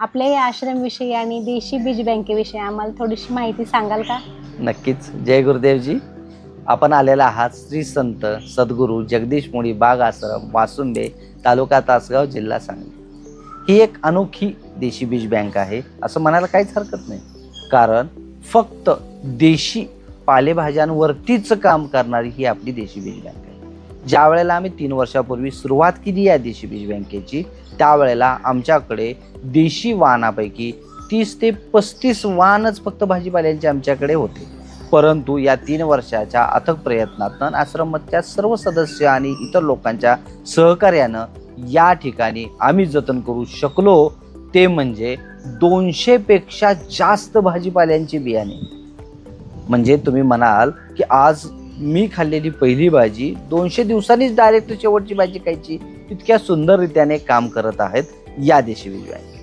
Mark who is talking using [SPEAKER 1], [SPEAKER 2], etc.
[SPEAKER 1] आपल्या या आश्रमविषयी आणि देशी बीज बँकेविषयी आम्हाला थोडीशी माहिती सांगाल का?
[SPEAKER 2] नक्कीच. जय गुरुदेवजी. आपण आलेला आहात श्री संत सद्गुरू जगदीश मुळी बाग आश्रम वासुंबे तालुका तासगाव जिल्हा सांगली. ही एक अनोखी देशी बीज बँक आहे असं म्हणायला काहीच हरकत नाही. कारण फक्त देशी पालेभाज्यांवरतीच काम करणारी ही आपली देशी बीज बँक आहे. ज्या वेळेला आम्ही तीन वर्षापूर्वी सुरुवात केली या देशी बीज बँकेची त्यावेळेला आमच्याकडे देशी वाहनापैकी तीस ते पस्तीस वाहनच फक्त भाजीपाल्यांचे आमच्याकडे होते. परंतु या तीन वर्षाच्या अथक प्रयत्नातून आश्रमच्या सर्व सदस्य आणि इतर लोकांच्या सहकार्यानं या ठिकाणी आम्ही जतन करू शकलो. ते म्हणजे दोनशेपेक्षा जास्त भाजीपाल्यांची बियाणे. म्हणजे तुम्ही म्हणाल की आज मी खाल्लेली पहिली भाजी दोनशे दिवसांनीच डायरेक्ट शेवटची भाजी खायची. इतक्या सुंदररित्याने काम करत आहेत या देशी विजय